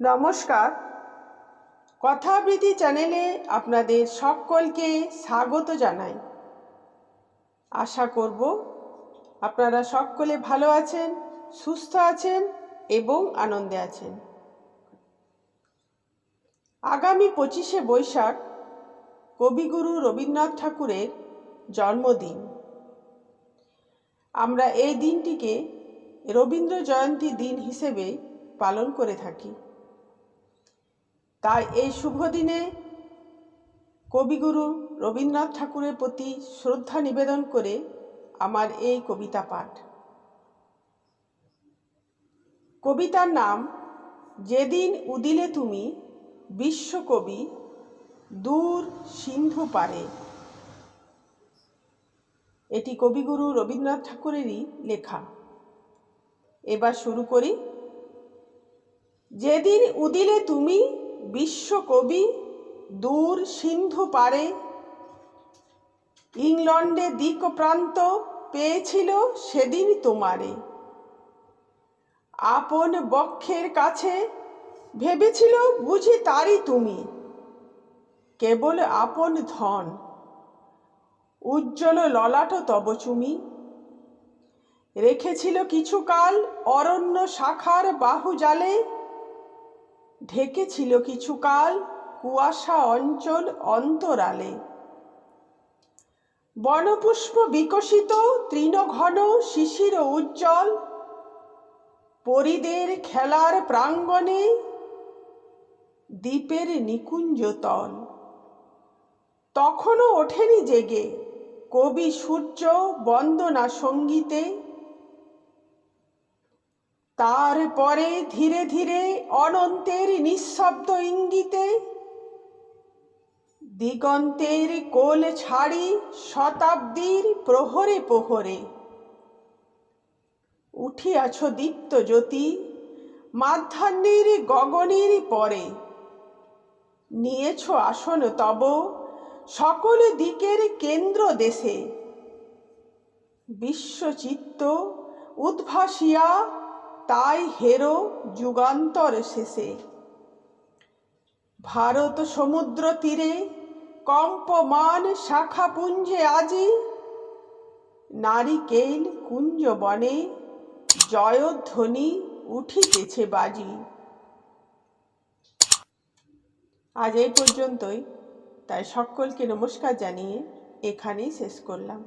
নমস্কার। কথাবৃতি চ্যানেলে আপনাদের সকলকে স্বাগত জানাই। আশা করব আপনারা সকলে ভালো আছেন, সুস্থ আছেন এবং আনন্দে আছেন। আগামী পঁচিশে বৈশাখ কবিগুরু রবীন্দ্রনাথ ঠাকুরের জন্মদিন। আমরা এই দিনটিকে রবীন্দ্র জয়ন্তী দিন হিসেবে পালন করে থাকি। তাই এই শুভ দিনে কবিগুরু রবীন্দ্রনাথ ঠাকুরের প্রতি শ্রদ্ধা নিবেদন করে আমার এই কবিতা পাঠ। কবিতার নাম, যেদিন উদিলে তুমি বিশ্বকবি দূর সিন্ধু পারে। এটি কবিগুরু রবীন্দ্রনাথ ঠাকুরেরই লেখা। এবার শুরু করি। যেদিন উদিলে তুমি বিশ্বকবি দূর সিন্ধু পারে। ইংলণ্ডে দিক প্রান্ত পেয়েছিল সেদিন তোমারে। আপন বক্ষের কাছে ভেবেছিল বুঝি তারই তুমি। কেবল আপন ধন, উজ্জ্বল ললাট তব চুমি। রেখেছিল কিছুকাল অরণ্য শাখার বাহু জালে ঢেকেছিল কিছুকাল কুয়াশা অঞ্চল অন্তরালে। বনপুষ্প বিকশিত তৃণঘন শিশির উজ্জ্বল। পরিদের খেলার প্রাঙ্গণে দ্বীপের নিকুঞ্জতল তখনও ওঠেনি জেগে। কবি সূর্য বন্দনা সঙ্গীতে তারপরে ধীরে ধীরে অনন্তের নিঃশব্দ ইঙ্গিতে দিগন্তের কোল ছাড়ি শতাব্দীর প্রহরে প্রহরে। উঠিয়াছ দীপ্ত জ্যোতি মাধ্যাহ্নের গগনের পরে। নিয়েছ আসন তব সকল দিকের কেন্দ্র দেশে। বিশ্বচিত্ত উদ্ভাসিয়া তাই হেরো যুগান্তর শেষে। ভারত সমুদ্র তীরে কম্পমান শাখাপুঞ্জে আজি। নারিকেল কুঞ্জ বনে জয়ধ্বনি উঠিতেছে বাজি। আজ এই পর্যন্তই। তাই সকলকে নমস্কার জানিয়ে এখানেই শেষ করলাম।